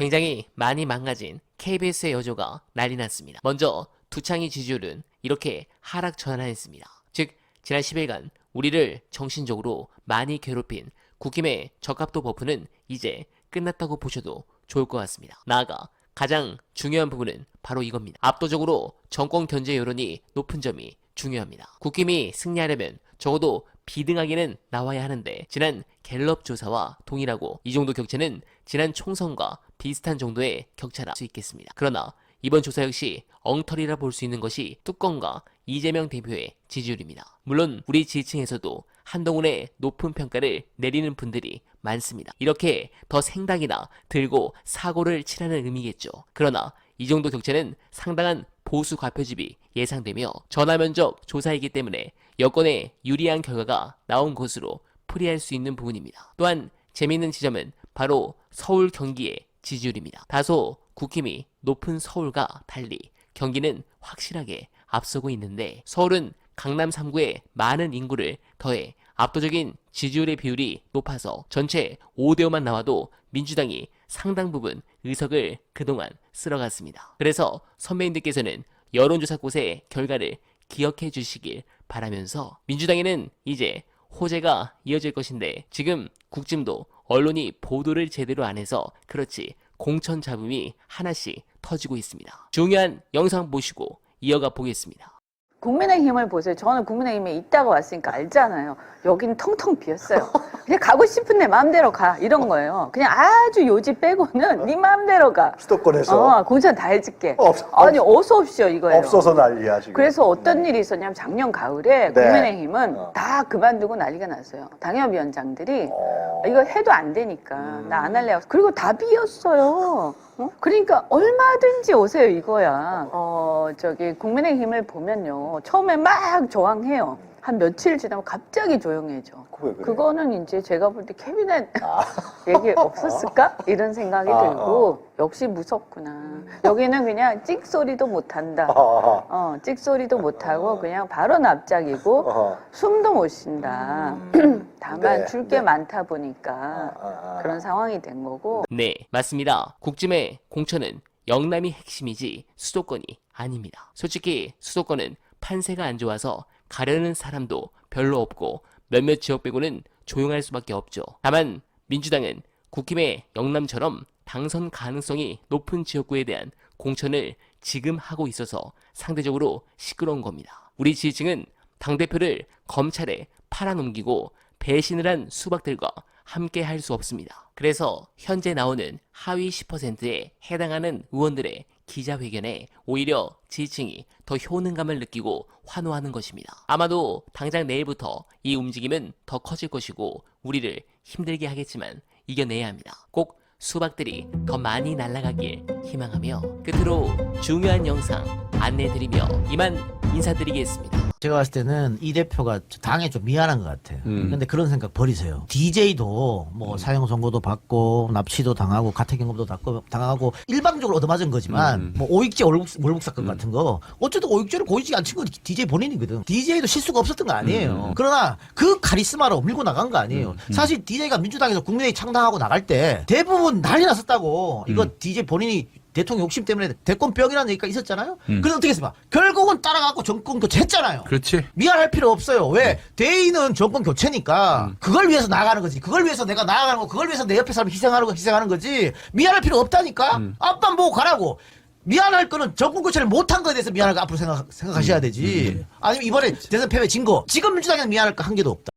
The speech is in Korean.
굉장히 많이 망가진 KBS의 여조가 난리 났습니다. 먼저 두창의 지지율은 이렇게 하락 전환했습니다. 즉 지난 10일간 우리를 정신적으로 많이 괴롭힌 국힘의 적합도 버프는 이제 끝났다고 보셔도 좋을 것 같습니다. 나아가 가장 중요한 부분은 바로 이겁니다. 압도적으로 정권 견제 여론이 높은 점이 중요합니다. 국힘이 승리하려면 적어도 비등하게는 나와야 하는데 지난 갤럽 조사와 동일하고 이 정도 격차는 지난 총선과 비슷한 정도의 격차라 할수 있겠습니다. 그러나 이번 조사 역시 엉터리라 볼 수 있는 것이 뚜껑과 이재명 대표의 지지율입니다. 물론 우리 지지층에서도 한동훈의 높은 평가를 내리는 분들이 많습니다. 이렇게 더 생각이나 들고 사고를 치라는 의미겠죠. 그러나 이 정도 격차는 상당한 보수 과표집이 예상되며 전화 면접 조사이기 때문에 여권에 유리한 결과가 나온 것으로 풀이할 수 있는 부분입니다. 또한 재미있는 지점은 바로 서울 경기의 지지율입니다. 다소 국힘이 높은 서울과 달리 경기는 확실하게 앞서고 있는데 서울은 강남 3구의 많은 인구를 더해 압도적인 지지율의 비율이 높아서 전체 5대5만 나와도 민주당이 상당 부분 의석을 그동안 쓸어갔습니다. 그래서 선배님들께서는 여론조사 곳의 결과를 기억해 주시길 바라면서 민주당에는 이제 호재가 이어질 것인데 지금 국짐도 언론이 보도를 제대로 안 해서 그렇지 공천 잡음이 하나씩 터지고 있습니다. 중요한 영상 보시고 이어가 보겠습니다. 국민의힘을 보세요. 저는 국민의힘에 있다가 왔으니까 알잖아요. 여기는 텅텅 비었어요. 그냥 가고 싶은 내 마음대로 가 이런 거예요. 그냥 아주 요지 빼고는 네 마음대로 가. 수도권에서 어, 공천 다 해줄게. 없- 아니 어서 오십시오 이거예요. 없어서 난리야 지금. 그래서 어떤 일이 있었냐면 작년 가을에 네. 국민의힘은 어. 다 그만두고 난리가 났어요. 당협위원장들이 어. 이거 해도 안 되니까 음. 나안 할래요. 그리고 다 비었어요. 어? 그러니까 얼마든지 오세요 이거야. 어 저기 국민의힘을 보면요 처음에 막 저항해요. 한 며칠 지나면 갑자기 조용해져. 그거 왜 그래요? 그거는 이제 제가 볼 때 캐비넷 아. 얘기 없었을까? 이런 생각이 아, 들고 역시 무섭구나. 여기는 그냥 찍 소리도 못 한다. 아, 아, 어, 찍 소리도 못 하고 그냥 바로 납작이고 아. 숨도 못 쉰다. 다만 네, 줄 게 네. 많다 보니까 아, 아. 그런 상황이 된 거고 네, 맞습니다. 국짐의 공천은 영남이 핵심이지 수도권이 아닙니다. 솔직히 수도권은 판세가 안 좋아서 가려는 사람도 별로 없고 몇몇 지역 빼고는 조용할 수밖에 없죠. 다만 민주당은 국힘의 영남처럼 당선 가능성이 높은 지역구에 대한 공천을 지금 하고 있어서 상대적으로 시끄러운 겁니다. 우리 지지층은 당대표를 검찰에 팔아넘기고 배신을 한 수박들과 함께 할 수 없습니다. 그래서 현재 나오는 하위 10%에 해당하는 의원들의 기자회견에 오히려 지지층이 더 효능감을 느끼고 환호하는 것입니다. 아마도 당장 내일부터 이 움직임은 더 커질 것이고 우리를 힘들게 하겠지만 이겨내야 합니다. 꼭 수박들이 더 많이 날아가길 희망하며 끝으로 중요한 영상 안내드리며 이만 인사드리겠습니다. 제가 봤을 때는 이 대표가 당에 좀 미안한 것 같아요. 음. 근데 그런 생각 버리세요. DJ도 뭐 사형 선고도 받고 납치도 당하고 가택연금도 받고 당하고 일방적으로 얻어맞은 거지만 음. 뭐 오익제 월북, 월북 사건 같은 거 어쨌든 오익제를 고의치 않친 건 DJ 본인이거든. DJ도 실수가 없었던 거 아니에요. 음. 그러나 그 카리스마로 밀고 나간 거 아니에요. 사실 DJ가 민주당에서 국민회의 창당하고 나갈 때 대부분 난리 났었다고. 이거 음. DJ 본인이 대통령 욕심 때문에 대권병이라는 얘기가 있었잖아요. 음. 그래서 어떻게 했습니까? 결국은 따라가고 정권 교체했잖아요. 그렇지. 미안할 필요 없어요. 왜? 대의는 정권 교체니까 음. 그걸 위해서 나가는 거지. 그걸 위해서 내가 나아가는 거, 그걸 위해서 내 옆에 사람 희생하는 거 희생하는 거지. 미안할 필요 없다니까. 음. 앞만 보고 가라고. 미안할 거는 정권 교체를 못한 거에 대해서 미안할 거 앞으로 생각, 생각하셔야 되지. 아니면 이번에 대선 패배 진 거. 지금 민주당에는 미안할 거 한 개도 없다.